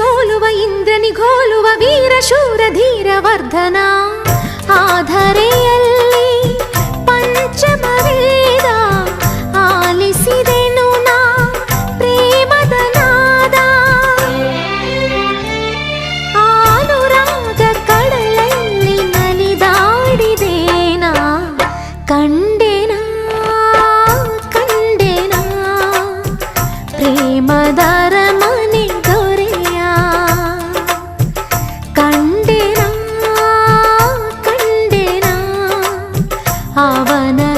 ಸೋಲುವ ಇಂದ್ರನಿಗೋಲುವ ವೀರ ಶೂರ ಧೀರ ವರ್ಧನ ಆಧರೆಯಲ್ಲಿ ಪಂಚಮ ವೇದ ಆಲಿಸಿದೆನು ನಾ ಪ್ರೇಮದ ನಾದ ಆನುರಾಗ ಕಡಲಲ್ಲಿ ನಲಿದಾಡಿದೇನಾ ಕಂಡೆನಾ ಕಂಡೆನಾ ಪ್ರೇಮದರ அவன